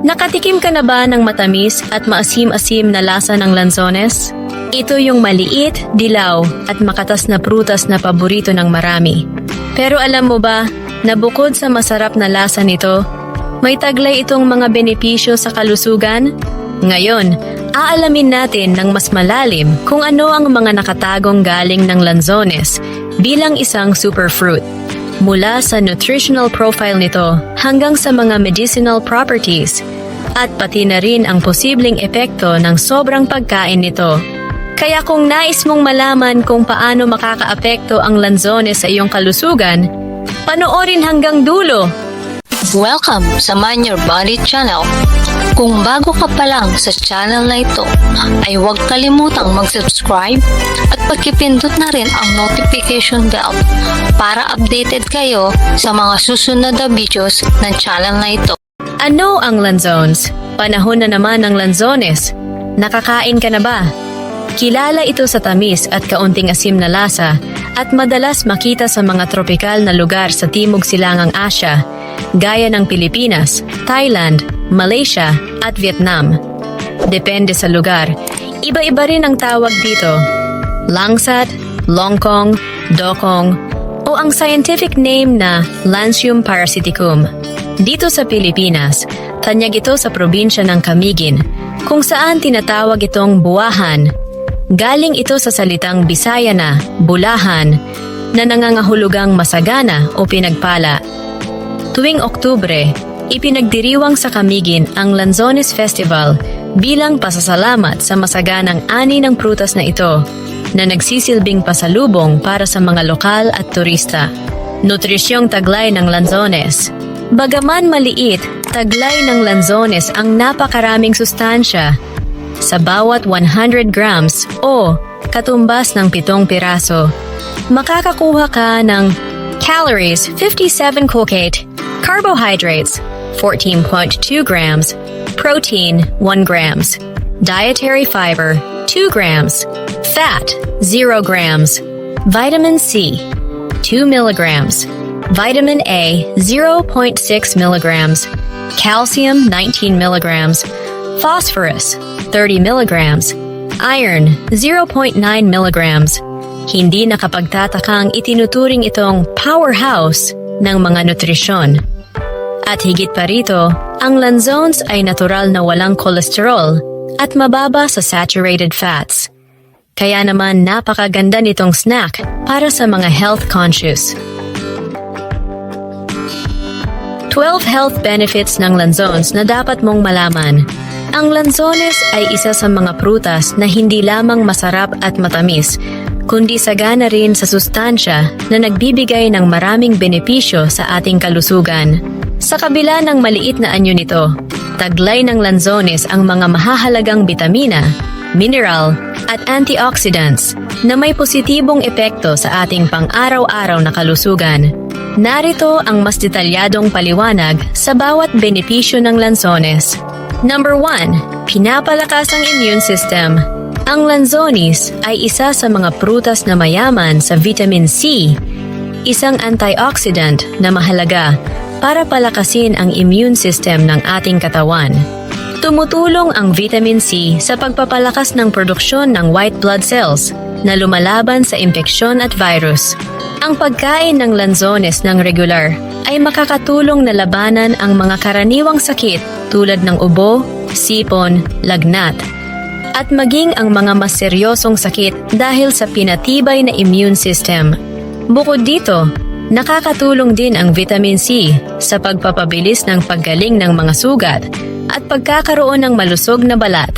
Nakatikim ka na ba ng matamis at maasim-asim na lasa ng lanzones? Ito yung maliit, dilaw at makatas na prutas na paborito ng marami. Pero alam mo ba na bukod sa masarap na lasa nito, may taglay itong mga benepisyo sa kalusugan? Ngayon, aalamin natin ng mas malalim kung ano ang mga nakatagong galing ng lanzones bilang isang superfruit. Mula sa nutritional profile nito hanggang sa mga medicinal properties at pati na rin ang posibleng epekto ng sobrang pagkain nito. Kaya kung nais mong malaman kung paano makakaapekto ang lanzones sa iyong kalusugan, panoorin hanggang dulo. Welcome sa Man Your Body Channel. Kung bago ka pa lang sa channel na ito, ay huwag kalimutang mag-subscribe at pagkipindot na rin ang notification bell para updated kayo sa mga susunod na videos ng channel na ito. Ano ang lanzones? Panahon na naman ng lanzones. Nakakain ka na ba? Kilala ito sa tamis at kaunting asim na lasa at madalas makita sa mga tropikal na lugar sa Timog Silangang Asya, gaya ng Pilipinas, Thailand, Malaysia at Vietnam. Depende sa lugar, iba-iba rin ang tawag dito. Langsat, longkong, dokong, o ang scientific name na Lancium parasiticum. Dito sa Pilipinas, tanyag ito sa probinsya ng Camiguin, kung saan tinatawag itong buwahan. Galing ito sa salitang Bisaya na bulahan na nangangahulugang masagana o pinagpala. Tuwing Oktubre, ipinagdiriwang sa Camiguin ang Lanzones Festival bilang pasasalamat sa masaganang ani ng prutas na ito na nagsisilbing pasalubong para sa mga lokal at turista. Nutrisyong taglay ng Lanzones Bagaman maliit, taglay ng Lanzones ang napakaraming sustansya. Sa bawat 100 grams o katumbas ng pitong piraso, makakakuha ka ng calories 57 cookate, carbohydrates 14.2 grams, protein 1 grams, dietary fiber 2 grams, fat 0 grams, vitamin C 2 milligrams, vitamin A 0.6 milligrams, calcium 19 milligrams, phosphorus 30 milligrams, iron 0.9 milligrams. Hindi nakapagtatakang itinuturing itong powerhouse ng mga nutrisyon. At higit pa rito, ang lanzones ay natural na walang kolesterol at mababa sa saturated fats. Kaya naman napakaganda nitong snack para sa mga health conscious. 12 health benefits ng lanzones na dapat mong malaman. Ang lanzones ay isa sa mga prutas na hindi lamang masarap at matamis, kundi sagana rin sa sustansya na nagbibigay ng maraming benepisyo sa ating kalusugan. Sa kabila ng maliit na anyo nito, taglay ng lanzones ang mga mahahalagang bitamina, mineral, at antioxidants na may positibong epekto sa ating pang-araw-araw na kalusugan. Narito ang mas detalyadong paliwanag sa bawat benepisyo ng lanzones. Number 1. Pinapalakas ang immune system. Ang lanzones ay isa sa mga prutas na mayaman sa vitamin C, isang antioxidant na mahalaga para palakasin ang immune system ng ating katawan. Tumutulong ang vitamin C sa pagpapalakas ng produksyon ng white blood cells na lumalaban sa impeksyon at virus. Ang pagkain ng lanzones ng regular ay makakatulong na labanan ang mga karaniwang sakit tulad ng ubo, sipon, lagnat, at maging ang mga mas seryosong sakit dahil sa pinatibay na immune system. Bukod dito, nakakatulong din ang vitamin C sa pagpapabilis ng paggaling ng mga sugat at pagkakaroon ng malusog na balat.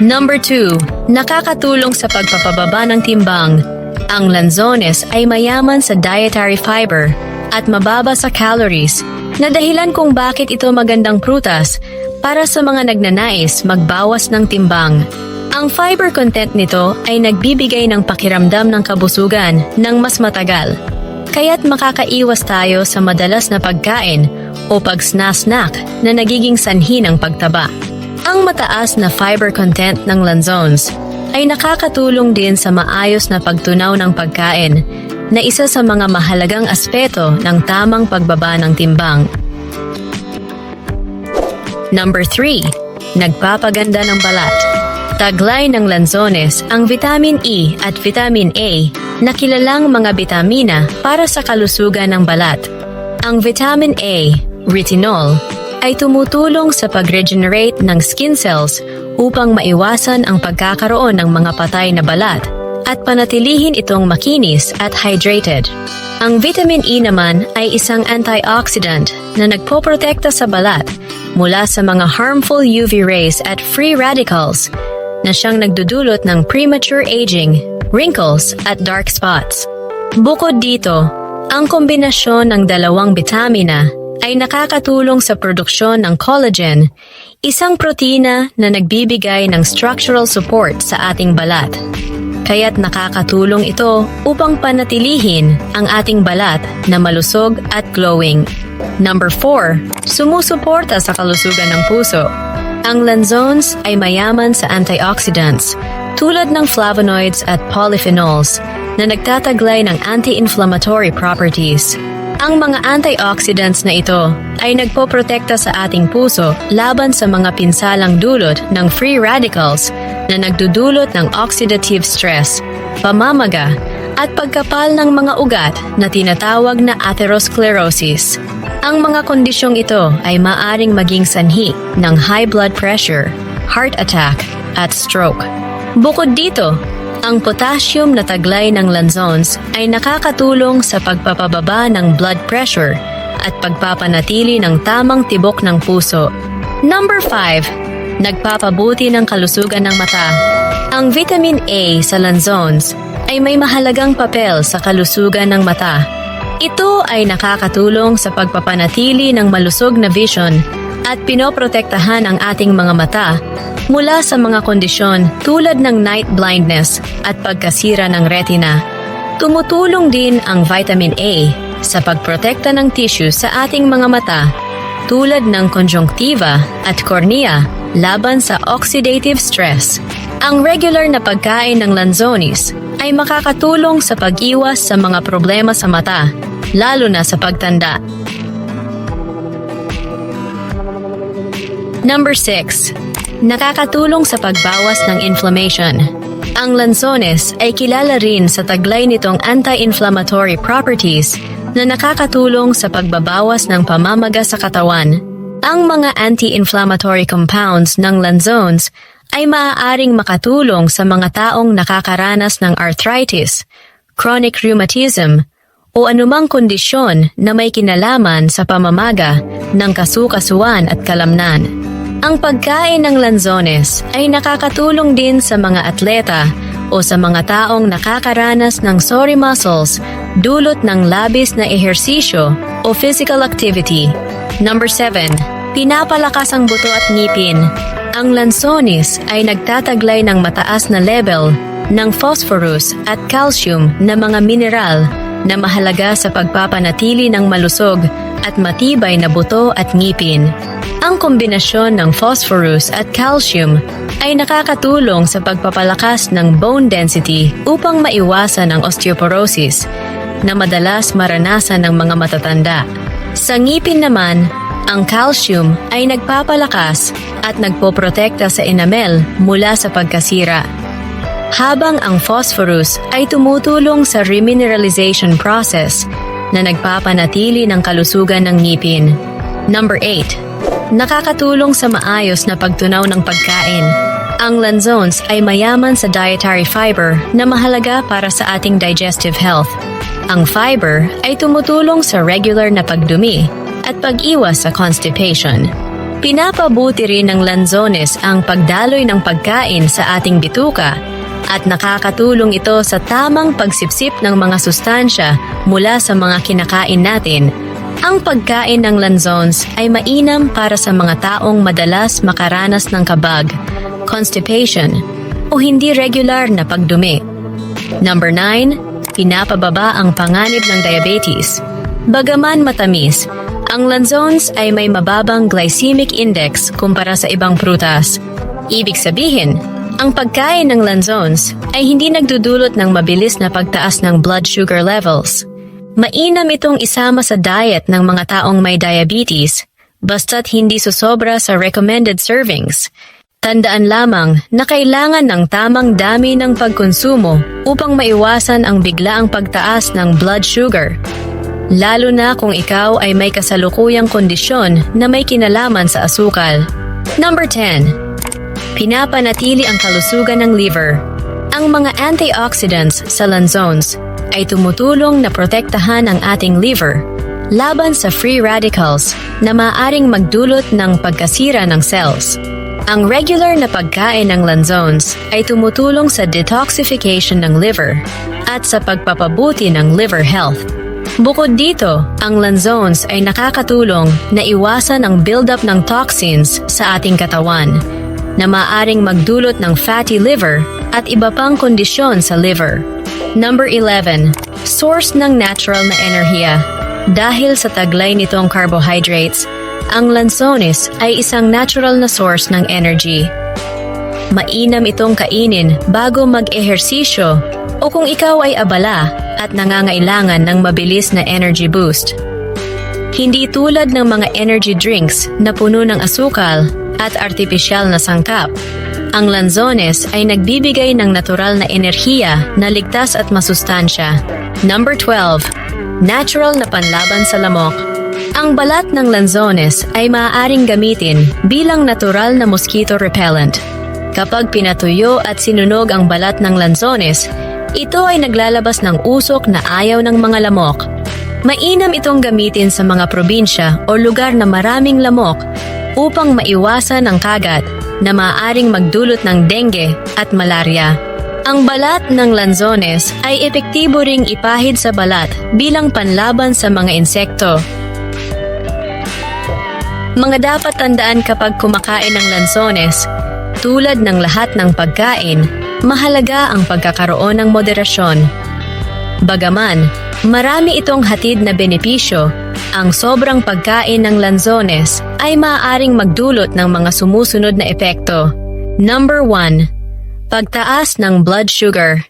Number 2, nakakatulong sa pagpapababa ng timbang. Ang lanzones ay mayaman sa dietary fiber at mababa sa calories na dahilan kung bakit ito magandang prutas para sa mga nagnanais magbawas ng timbang. Ang fiber content nito ay nagbibigay ng pakiramdam ng kabusugan ng mas matagal. Kaya't makakaiwas tayo sa madalas na pagkain o pag-snack na nagiging sanhi ng pagtaba. Ang mataas na fiber content ng lanzones ay nakakatulong din sa maayos na pagtunaw ng pagkain na isa sa mga mahalagang aspeto ng tamang pagbaba ng timbang. Number 3. Nagpapaganda ng balat. Taglay ng lanzones ang vitamin E at vitamin A na kilalang mga bitamina para sa kalusugan ng balat. Ang vitamin A, retinol, ay tumutulong sa pag-regenerate ng skin cells upang maiwasan ang pagkakaroon ng mga patay na balat at panatilihin itong makinis at hydrated. Ang vitamin E naman ay isang antioxidant na nagpoprotekta sa balat mula sa mga harmful UV rays at free radicals na siyang nagdudulot ng premature aging, wrinkles at dark spots. Bukod dito, ang kombinasyon ng dalawang bitamina ay nakakatulong sa produksyon ng collagen, isang protina na nagbibigay ng structural support sa ating balat. Kaya't nakakatulong ito upang panatilihin ang ating balat na malusog at glowing. Number 4. Sumusuporta sa kalusugan ng puso. Ang lanzones ay mayaman sa antioxidants tulad ng flavonoids at polyphenols na nagtataglay ng anti-inflammatory properties. Ang mga antioxidants na ito ay nagpoprotekta sa ating puso laban sa mga pinsalang dulot ng free radicals na nagdudulot ng oxidative stress, pamamaga, at pagkapal ng mga ugat na tinatawag na atherosclerosis. Ang mga kondisyong ito ay maaring maging sanhi ng high blood pressure, heart attack, at stroke. Bukod dito, ang potassium na taglay ng lanzones ay nakakatulong sa pagpapababa ng blood pressure at pagpapanatili ng tamang tibok ng puso. Number 5. Nagpapabuti ng kalusugan ng mata. Ang vitamin A sa lanzones ay may mahalagang papel sa kalusugan ng mata. Ito ay nakakatulong sa pagpapanatili ng malusog na vision at pinoprotektahan ang ating mga mata mula sa mga kondisyon tulad ng night blindness at pagkasira ng retina. Tumutulong din ang vitamin A sa pagprotekta ng tissue sa ating mga mata tulad ng conjunctiva at cornea laban sa oxidative stress. Ang regular na pagkain ng lanzones ay makakatulong sa pag-iwas sa mga problema sa mata, lalo na sa pagtanda. Number 6. Nakakatulong sa pagbawas ng inflammation. Ang lanzones ay kilala rin sa taglay nitong anti-inflammatory properties na nakakatulong sa pagbabawas ng pamamaga sa katawan. Ang mga anti-inflammatory compounds ng lanzones ay maaaring makatulong sa mga taong nakakaranas ng arthritis, chronic rheumatism, o anumang kondisyon na may kinalaman sa pamamaga ng kasukasuan at kalamnan. Ang pagkain ng lanzones ay nakakatulong din sa mga atleta o sa mga taong nakakaranas ng sore muscles dulot ng labis na ehersisyo o physical activity. Number 7. Pinapalakas ang buto at ngipin. Ang lanzones ay nagtataglay ng mataas na level ng phosphorus at calcium na mga mineral na mahalaga sa pagpapanatili ng malusog at matibay na buto at ngipin. Ang kombinasyon ng phosphorus at calcium ay nakakatulong sa pagpapalakas ng bone density upang maiwasan ang osteoporosis na madalas maranasan ng mga matatanda. Sa ngipin naman, ang calcium ay nagpapalakas at nagpoprotekta sa enamel mula sa pagkasira. Habang ang phosphorus ay tumutulong sa remineralization process na nagpapanatili ng kalusugan ng ngipin. Number 8. Nakakatulong sa maayos na pagtunaw ng pagkain. Ang lanzones ay mayaman sa dietary fiber na mahalaga para sa ating digestive health. Ang fiber ay tumutulong sa regular na pagdumi at pag-iwas sa constipation. Pinapabuti rin ng lanzones ang pagdaloy ng pagkain sa ating bituka at nakakatulong ito sa tamang pagsipsip ng mga sustansya mula sa mga kinakain natin. Ang pagkain ng lanzones ay mainam para sa mga taong madalas makaranas ng kabag, constipation, o hindi regular na pagdumi. Number 9, pinapababa ang panganib ng diabetes. Bagaman matamis, ang lanzones ay may mababang glycemic index kumpara sa ibang prutas. Ibig sabihin, ang pagkain ng lanzones ay hindi nagdudulot ng mabilis na pagtaas ng blood sugar levels. Mainam itong isama sa diet ng mga taong may diabetes basta't hindi susobra sa recommended servings. Tandaan lamang na kailangan ng tamang dami ng pagkonsumo upang maiwasan ang biglaang pagtaas ng blood sugar. Lalo na kung ikaw ay may kasalukuyang kondisyon na may kinalaman sa asukal. Number 10. Pinapanatili ang kalusugan ng liver. Ang mga antioxidants sa lanzones ay tumutulong na protektahan ang ating liver laban sa free radicals na maaring magdulot ng pagkasira ng cells. Ang regular na pagkain ng lanzones ay tumutulong sa detoxification ng liver at sa pagpapabuti ng liver health. Bukod dito, ang lanzones ay nakakatulong na iwasan ang buildup ng toxins sa ating katawan na maaring magdulot ng fatty liver at iba pang kondisyon sa liver. Number 11. Source ng natural na enerhiya. Dahil sa taglay nitong carbohydrates, ang lanzones ay isang natural na source ng energy. Mainam itong kainin bago mag-ehersisyo o kung ikaw ay abala at nangangailangan ng mabilis na energy boost. Hindi tulad ng mga energy drinks na puno ng asukal at artipisyal na sangkap. Ang lanzones ay nagbibigay ng natural na enerhiya na ligtas at masustansya. Number 12. Natural na panlaban sa lamok. Ang balat ng lanzones ay maaaring gamitin bilang natural na mosquito repellent. Kapag pinatuyo at sinunog ang balat ng lanzones, ito ay naglalabas ng usok na ayaw ng mga lamok. Mainam itong gamitin sa mga probinsya o lugar na maraming lamok upang maiwasan ang kagat na maaaring magdulot ng dengue at malaria. Ang balat ng lanzones ay epektibo ring ipahid sa balat bilang panlaban sa mga insekto. Mga dapat tandaan kapag kumakain ng lanzones, tulad ng lahat ng pagkain, mahalaga ang pagkakaroon ng moderasyon. Bagaman, marami itong hatid na benepisyo, ang sobrang pagkain ng lanzones ay maaaring magdulot ng mga sumusunod na epekto. Number 1. Pagtaas ng blood sugar.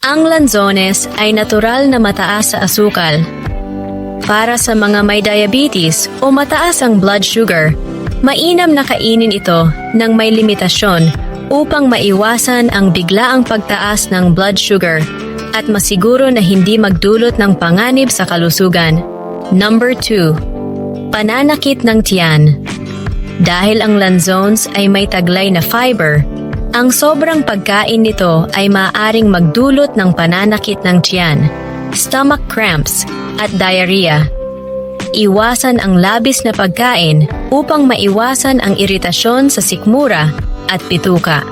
Ang lanzones ay natural na mataas sa asukal. Para sa mga may diabetes o mataas ang blood sugar, mainam na kainin ito ng may limitasyon upang maiwasan ang biglaang pagtaas ng blood sugar at masiguro na hindi magdulot ng panganib sa kalusugan. Number 2. Pananakit ng tiyan. Dahil ang lanzones ay may taglay na fiber, ang sobrang pagkain nito ay maaaring magdulot ng pananakit ng tiyan, stomach cramps, at diarrhea. Iwasan ang labis na pagkain upang maiwasan ang iritasyon sa sikmura at pituka.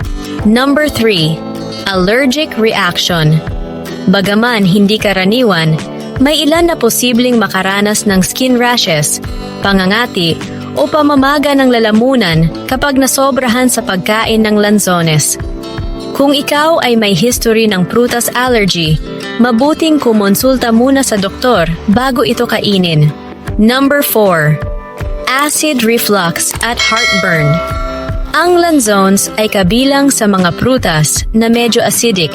Number 3. Allergic reaction. Bagaman hindi karaniwan, may ilan na posibleng makaranas ng skin rashes, pangangati, o pamamaga ng lalamunan kapag nasobrahan sa pagkain ng lanzones. Kung ikaw ay may history ng prutas allergy, mabuting kumonsulta muna sa doktor bago ito kainin. Number 4. Acid reflux at heartburn. Ang lanzones ay kabilang sa mga prutas na medyo acidic.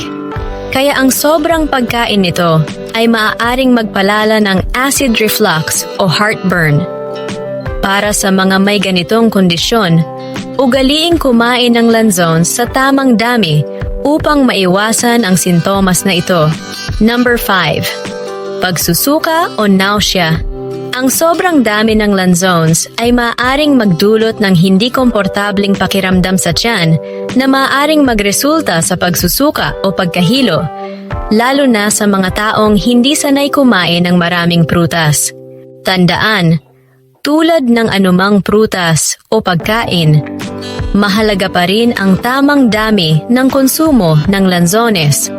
Kaya ang sobrang pagkain nito ay maaaring magpalala ng acid reflux o heartburn. Para sa mga may ganitong kondisyon, ugaliing kumain ng lanzones sa tamang dami upang maiwasan ang sintomas na ito. Number 5. Pagsusuka o nausea. Ang sobrang dami ng lanzones ay maaaring magdulot ng hindi komportabling pakiramdam sa tiyan na maaaring magresulta sa pagsusuka o pagkahilo, lalo na sa mga taong hindi sanay kumain ng maraming prutas. Tandaan, tulad ng anumang prutas o pagkain, mahalaga pa rin ang tamang dami ng konsumo ng lanzones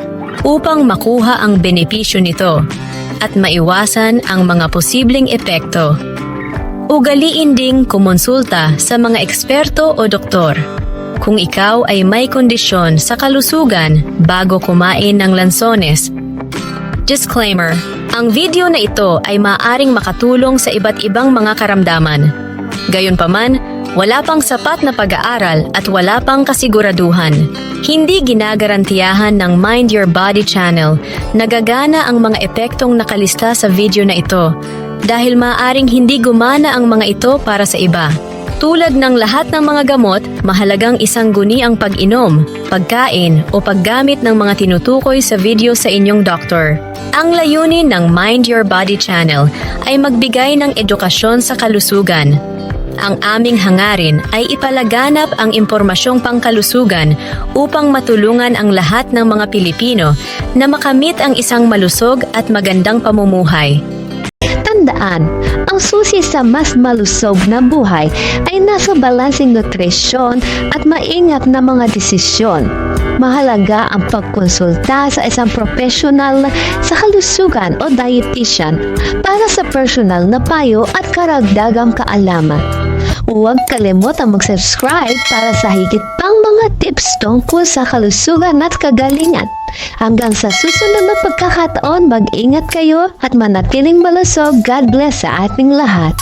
upang makuha ang benepisyo nito at maiwasan ang mga posibleng epekto. Ugaliin ding kumonsulta sa mga eksperto o doktor kung ikaw ay may kondisyon sa kalusugan bago kumain ng lansones. Disclaimer, ang video na ito ay maaring makatulong sa iba't ibang mga karamdaman. Gayunpaman, wala pang sapat na pag-aaral at wala pang kasiguraduhan. Hindi ginagarantiyahan ng Mind Your Body channel na gagana ang mga epektong nakalista sa video na ito dahil maaring hindi gumana ang mga ito para sa iba. Tulad ng lahat ng mga gamot, mahalagang isang guni ang pag-inom, pagkain o paggamit ng mga tinutukoy sa video sa inyong doktor. Ang layunin ng Mind Your Body Channel ay magbigay ng edukasyon sa kalusugan. Ang aming hangarin ay ipalaganap ang impormasyong pangkalusugan upang matulungan ang lahat ng mga Pilipino na makamit ang isang malusog at magandang pamumuhay. Tandaan, ang susi sa mas malusog na buhay ay nasa balansing nutrisyon at maingat na mga desisyon. Mahalaga ang pagkonsulta sa isang profesional sa kalusugan o dietitian para sa personal na payo at karagdagang kaalaman. Huwag kalimutang mag-subscribe para sa higit pang mga tips tungkol sa kalusugan at kagalingan. Hanggang sa susunod na pagkakataon, mag-ingat kayo at manatiling malusog. God bless sa ating lahat.